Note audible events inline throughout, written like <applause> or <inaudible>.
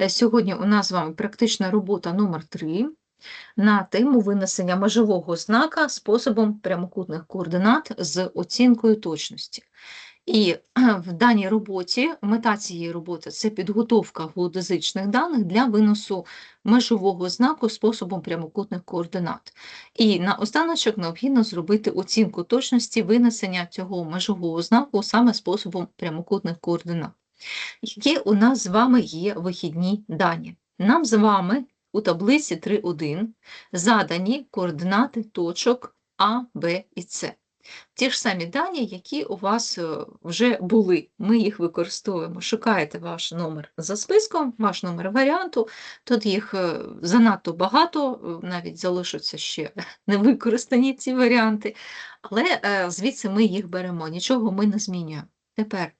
Е, Сьогодні у нас з вами практична робота номер 3 на тему винесення межового знака способом прямокутних координат з оцінкою точності. І в даній роботі мета цієї роботи це підготовка геодезичних даних для виносу межового знаку способом прямокутних координат. І на останочок необхідно зробити оцінку точності винесення цього межового знаку саме способом прямокутних координат. Які у нас з вами є вихідні дані? Нам з вами у таблиці 3.1 задані координати точок А, Б і С. Ті ж самі дані, які у вас е, вже були. Ми їх використовуємо. Шукаєте ваш номер за списком, ваш номер варіанту. Тут їх е, занадто багато, е, навіть залишаться ще <laughs> невикористані ці варіанти, але звідси ми їх беремо, нічого ми не змінюємо. Тепер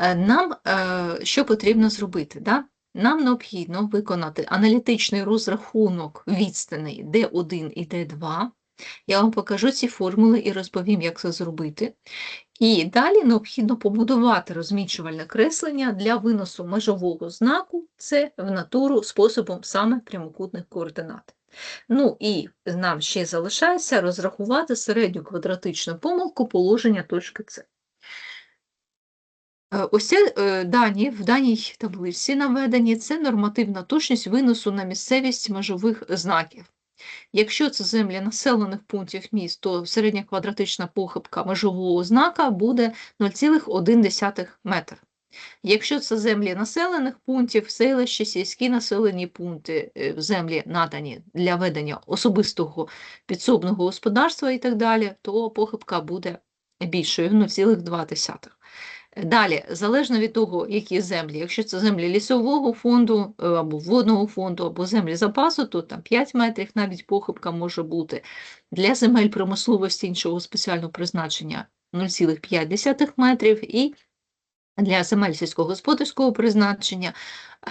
нам е, що потрібно зробити? Да? Нам необхідно виконати аналітичний розрахунок відстаней D1 і D2. Я вам покажу ці формули і розповім, як це зробити. І далі необхідно побудувати розмічувальне креслення для виносу межового знаку це в натуру способом саме прямокутних координат. Ну і нам ще залишається розрахувати середню квадратичну помилку положення точки С. Е, Ось е, дані в даній таблиці наведені це нормативна точність виносу на місцевість межових знаків. Якщо це землі населених пунктів міст, то середня квадратична похибка межового знака буде 0,1 метр. Якщо це землі населених пунктів, селища, сільські населені пункти, е, землі надані для ведення особистого підсобного господарства і так далі, то похибка буде більшою 0,2. Далі, залежно від того, які землі, якщо це землі лісового фонду е, або водного фонду, або землі запасу, то там 5 метрів навіть похибка може бути. Для земель промисловості іншого спеціального призначення 0,5 метрів і для земель сільськогосподарського призначення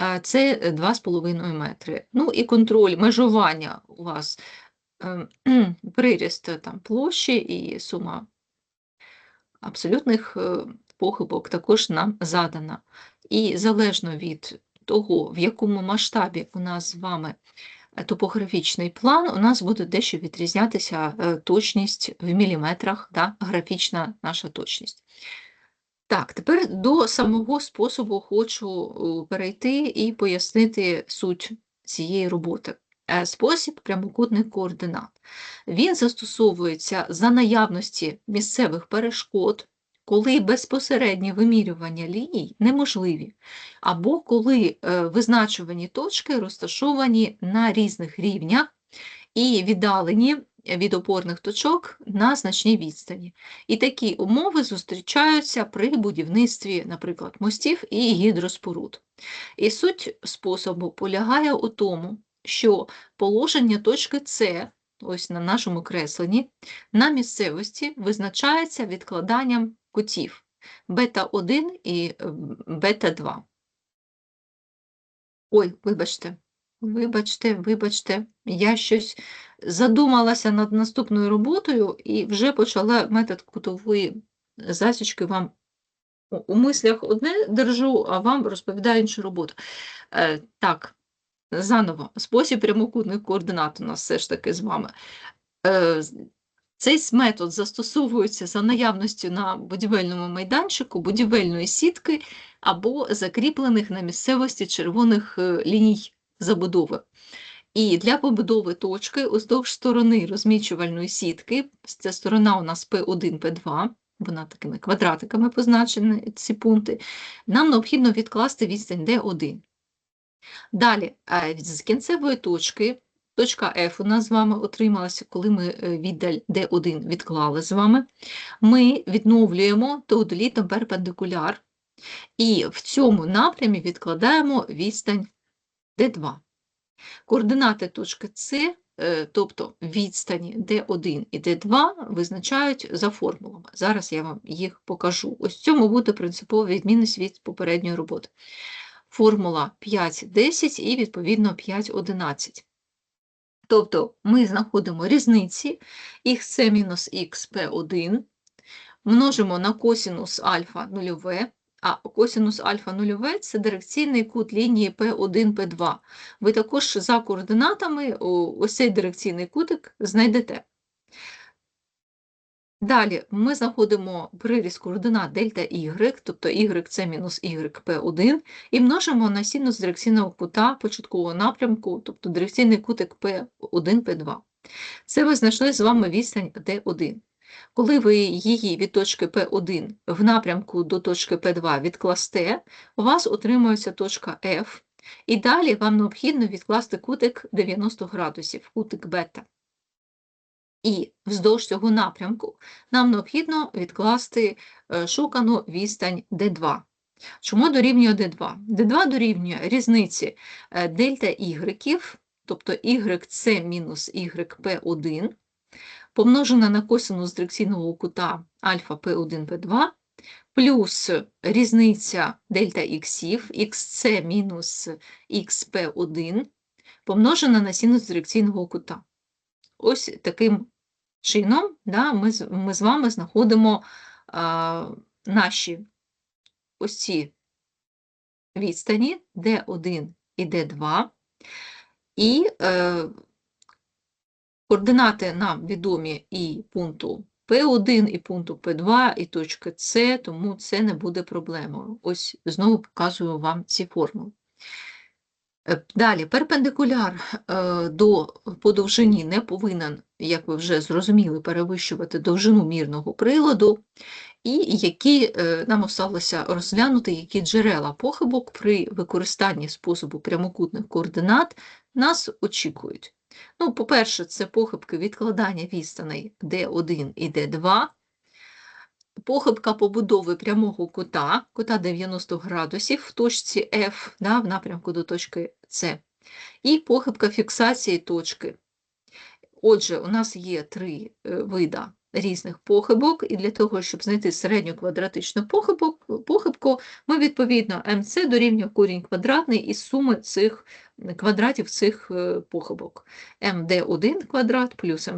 е, це 2,5 метри. Ну і контроль межування у вас е, <clears throat> приріст там, площі і сума абсолютних похибок також нам задана. І залежно від того, в якому масштабі у нас з вами е, топографічний план, у нас буде дещо відрізнятися е, точність в міліметрах, да, графічна наша точність. Так, тепер до самого способу хочу е, перейти і пояснити суть цієї роботи. Спосіб прямокутних координат. Він застосовується за наявності місцевих перешкод, коли безпосередні вимірювання ліній неможливі, або коли е, визначувані точки розташовані на різних рівнях і віддалені від опорних точок на значній відстані. І такі умови зустрічаються при будівництві, наприклад, мостів і гідроспоруд. І суть способу полягає у тому, що положення точки С, ось на нашому кресленні, на місцевості визначається відкладанням кутів бета-1 і е, бета-2. Ой, вибачте, вибачте, вибачте, я щось задумалася над наступною роботою і вже почала метод кутової засічки вам у- мислях одне держу, а вам розповідаю іншу роботу. Е, так, Заново, спосіб прямокутних координат у нас все ж таки з вами. Е, Цей метод застосовується за наявністю на будівельному майданчику будівельної сітки або закріплених на місцевості червоних е, ліній забудови. І для побудови точки уздовж сторони розмічувальної сітки, це сторона у нас P1, P2, вона такими квадратиками позначені ці пункти, нам необхідно відкласти відстань D1. Далі, е, з кінцевої точки, точка F у нас з вами отрималася, коли ми е, віддаль D1 відклали з вами, ми відновлюємо теодолітом перпендикуляр, і в цьому напрямі відкладаємо відстань D2. Координати точки С, е, тобто відстані D1 і D2, визначають за формулами. Зараз я вам їх покажу. Ось в цьому буде принципова відмінність від попередньої роботи формула 5,10 і, відповідно, 5,11. Тобто ми знаходимо різниці xc мінус xp1, множимо на косінус альфа нульове, а косінус альфа нульове це дирекційний кут лінії P1, P2. Ви також за координатами ось цей дирекційний кутик знайдете. Далі ми знаходимо приріз координат дельта y, тобто y це мінус y P1, і множимо на синус дирекційного кута початкового напрямку, тобто дирекційний кутик P1, P2. Це ви знайшли з вами відстань D1. Коли ви її від точки P1 в напрямку до точки P2 відкласте, у вас отримується точка F, і далі вам необхідно відкласти кутик 90 градусів, кутик бета. І вздовж цього напрямку нам необхідно відкласти е, шукану відстань D2. Чому дорівнює D2? D2 дорівнює різниці е, дельта y, тобто y це мінус y P1, помножена на косинус дирекційного кута альфа P1, P2, плюс різниця дельта іксів, xc мінус xp1, помножена на синус дирекційного кута. Ось таким чином да, ми, ми з вами знаходимо а, наші ось ці відстані D1 і D2. І е, координати нам відомі і пункту P1, і пункту P2, і точки С, тому це не буде проблемою. Ось знову показую вам ці формули. Е, Далі, перпендикуляр е, до по довжині не повинен, як ви вже зрозуміли, перевищувати довжину мірного приладу, і які е, нам осталося розглянути, які джерела похибок при використанні способу прямокутних координат нас очікують. Ну, по-перше, це похибки відкладання відстаней D1 і D2, похибка побудови прямого кута, кута 90 градусів в точці F да, в напрямку до точки С, і похибка фіксації точки. Отже, у нас є три е, вида різних похибок, і для того, щоб знайти середню квадратичну похибку, ми відповідно МЦ дорівнює корінь квадратний із суми цих квадратів цих е, похибок. МД1 квадрат плюс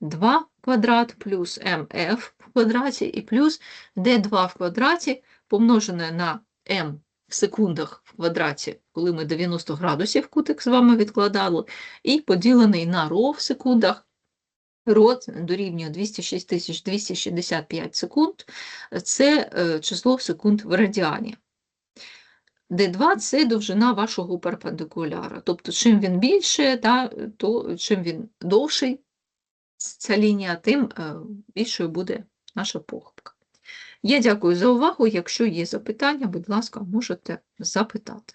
МД2 квадрат плюс МФ в квадраті і плюс D2 в квадраті помножене на М в секундах в квадраті, коли ми 90 градусів кутик з вами відкладали, і поділений на ро в секундах. Ро дорівнює 206 265 секунд, це е, число секунд в радіані. D2 – це довжина вашого перпендикуляра. Тобто, чим він більше, та, то чим він довший, ця лінія, тим е, більшою буде наша похибка. Я дякую за увагу. Якщо є запитання, будь ласка, можете запитати.